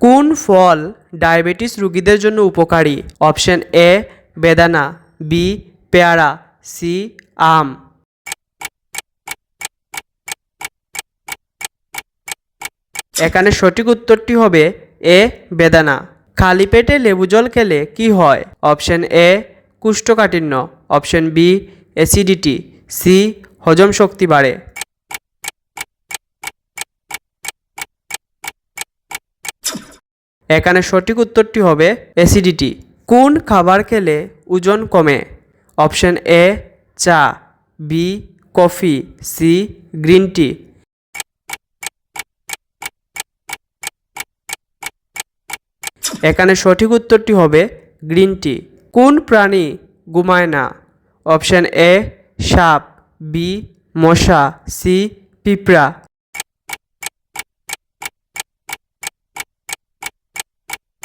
কোন ফল ডায়াবেটিস রোগীদের জন্য উপকারী? অপশন এ, বেদানা, বি, পেয়ারা, সি, আম। এখানে সঠিক উত্তরটি হবে এ, বেদানা। খালি পেটে লেবু জল খেলে কি হয়? Option A, কুষ্ঠকাঠিন্য। Option B, acidity. C, হজম শক্তি বাড়ে। এখানে সঠিক উত্তরটি হবে অ্যাসিডিটি কোন খাবার খেলে ওজন কমে? অপশন এ, চা, B, coffee, C, green tea. এখানে সঠিক উত্তরটি হবে গ্রিন টি। কোন প্রাণী ঘুমায় না? অপশন এ, সাপ, বি, মশা, সি, পিঁপড়া।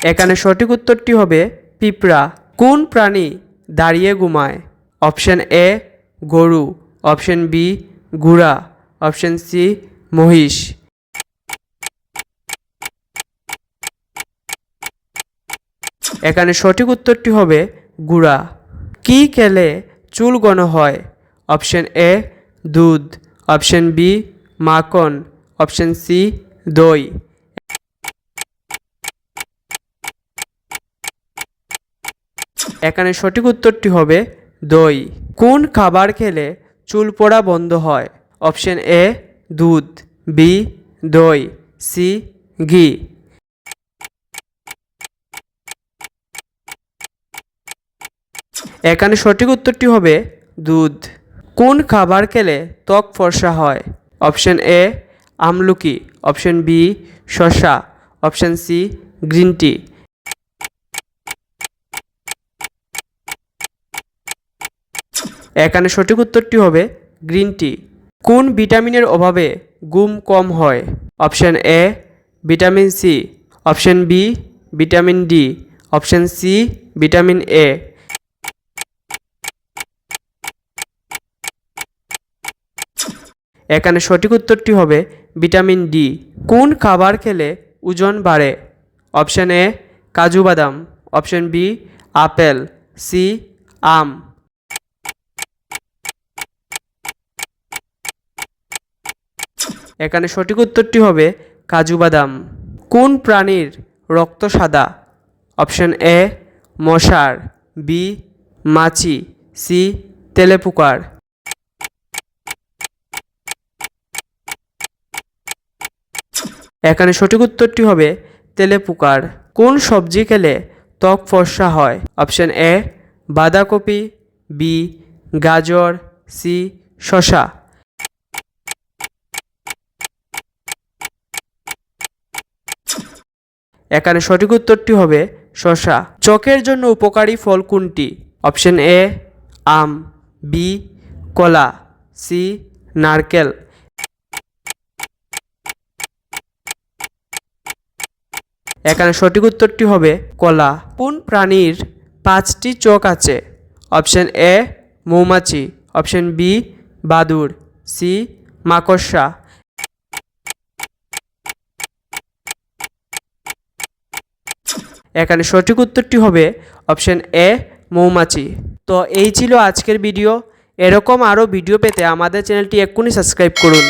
এখানে সঠিক উত্তরটি হবে পিঁপড়া। কোন প্রাণী দাঁড়িয়ে ঘুমায়? অপশন এ, গরু। অপশন বি গুড়া অপশন সি, মহিষ। এখানে সঠিক উত্তরটি হবে গুড়া কি খেলে চুল ঘন হয়? অপশন এ, দুধ। অপশন বি, মাখন। অপশন সি, দই। এখানে সঠিক উত্তরটি হবে দই। কোন খাবার খেলে চুল পড়া বন্ধ হয়? অপশন এ, দুধ। বি, দই। সি, ঘি। এখানে সঠিক উত্তরটি হবে দুধ। কোন খাবার খেলে ত্বক ফর্সা হয়? অপশন এ, আমলকি। অপশন বি, শসা। Option C, green tea. এখানে সঠিক উত্তরটি হবে গ্রিন টি। কোন ভিটামিনের অভাবে গুম কম হয়? Option A, vitamin C. Option B, vitamin D. Option C, vitamin A. এখানে সঠিক উত্তরটি হবে ভিটামিন ডি। কোন খাবার খেলে ওজন বাড়ে? অপশান এ, কাজু বাদাম। Option B, apple. সি, আম। এখানে সঠিক উত্তরটি হবে কাজু বাদাম। কোন প্রাণীর রক্ত সাদা? অপশন এ, মশার, বি, মাছি, সি, তেলেপুকার। এখানে সঠিক উত্তরটি হবে তেলেপুকার। কোন সবজি খেলে ত্বক ফর্সা হয়? অপশন এ, বাঁধাকপি, বি, গাজর, সি, শসা। এখানে সঠিক উত্তরটি হবে শশা। চোখের জন্য উপকারী ফল কোনটি? অপশন এ, আম, বি, কলা, সি, নারকেল। এখানে সঠিক উত্তরটি হবে কলা। কোন প্রাণীর পাঁচটি চোখ আছে? অপশন এ, মৌমাছি। অপশন বি বাদুর সি, মাকড়সা। এখানে সঠিক উত্তরটি হবে অপশন এ, মৌমাছি। তো এই ছিল আজকের ভিডিও। এরকম আরও ভিডিও পেতে আমাদের চ্যানেলটি এক্ষুনি সাবস্ক্রাইব করুন।